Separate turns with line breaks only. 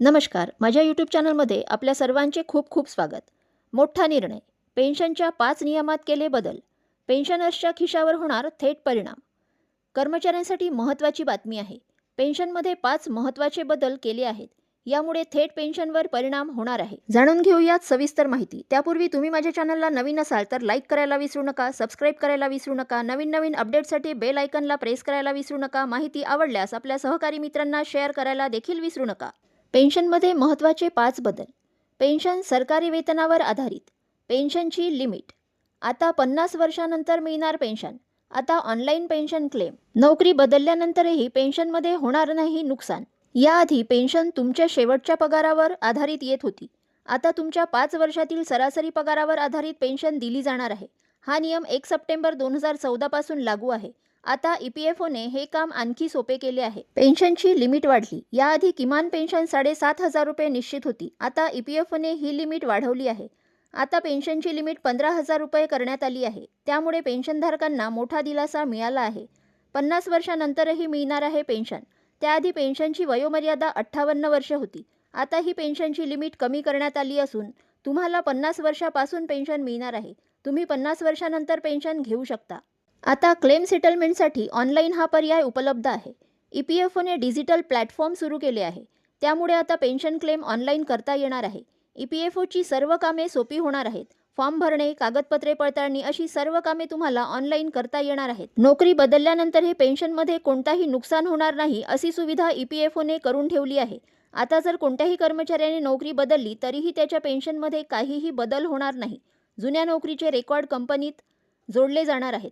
नमस्कार माझ्या यूट्यूब चॅनलमध्ये आपल्या सर्वांचे खूप खूप स्वागत. मोठा निर्णय पेन्शनच्या पाच नियमात केले बदल पेन्शनर्सच्या खिशावर होणार थेट परिणाम. कर्मचाऱ्यांसाठी महत्त्वाची बातमी आहे पेन्शनमध्ये पाच महत्त्वाचे बदल केले आहेत यामुळे थेट पेन्शनवर परिणाम होणार आहे. जाणून घेऊयात सविस्तर माहिती. त्यापूर्वी तुम्ही माझ्या चॅनलला नवीन असाल तर लाईक करायला विसरू नका सबस्क्राईब करायला विसरू नका नवीन नवीन अपडेटसाठी बेल आयकनला प्रेस करायला विसरू नका माहिती आवडल्यास आपल्या सहकारी मित्रांना शेअर करायला देखील विसरू नका. पेन्शनमध्ये महत्त्वाचे पाच बदल. पेन्शन सरकारी वेतनावर आधारित. पेन्शनची लिमिट. आता पन्नास वर्षानंतर मिळणार पेन्शन. आता ऑनलाईन पेन्शन क्लेम. नोकरी बदलल्यानंतरही पेन्शनमध्ये होणार नाही नुकसान. याआधी पेन्शन तुमच्या शेवटच्या पगारावर आधारित येत होती. आता तुमच्या पाच वर्षातील सरासरी पगारावर आधारित पेन्शन दिली जाणार आहे. हा नियम एक सप्टेंबर दोन हजार चौदापासून लागू आहे. आता ई पी एफ ओने हे काम आणखी सोपे केले आहे. पेन्शनची लिमिट वाढली. याआधी किमान पेन्शन साडेसात हजार रुपये निश्चित होती. आता ई पी एफ ओने ही लिमिट वाढवली आहे. आता पेन्शनची लिमिट पंधरा हजार रुपये करण्यात आली आहे. त्यामुळे पेन्शनधारकांना मोठा दिलासा मिळाला आहे. पन्नास वर्षानंतरही मिळणार आहे पेन्शन. त्याआधी पेन्शनची वयोमर्यादा अठ्ठावन्न वर्ष होती. आता ही पेन्शनची लिमिट कमी करण्यात आली असून तुम्हाला पन्नास वर्षापासून पेन्शन मिळणार आहे. तुम्ही पन्नास वर्षानंतर पेन्शन घेऊ शकता. आता क्लेम सेटलमेंटसाठी ऑनलाईन हा पर्याय उपलब्ध आहे. ई पी एफ ओने डिजिटल प्लॅटफॉर्म सुरू केले आहे. त्यामुळे आता पेन्शन क्लेम ऑनलाईन करता येणार आहे. ई पी एफ ओची सर्व कामे सोपी होणार आहेत. फॉर्म भरणे कागदपत्रे पडताळणी अशी सर्व कामे तुम्हाला ऑनलाईन करता येणार आहेत. नोकरी बदलल्यानंतर हे पेन्शनमध्ये कोणताही नुकसान होणार नाही अशी सुविधा ई पी एफ ओने करून ठेवली आहे. आता जर कोणत्याही कर्मचाऱ्याने नोकरी बदलली तरीही त्याच्या पेन्शनमध्ये काहीही बदल होणार नाही. जुन्या नोकरीचे रेकॉर्ड कंपनीत जोडले जाणार आहेत.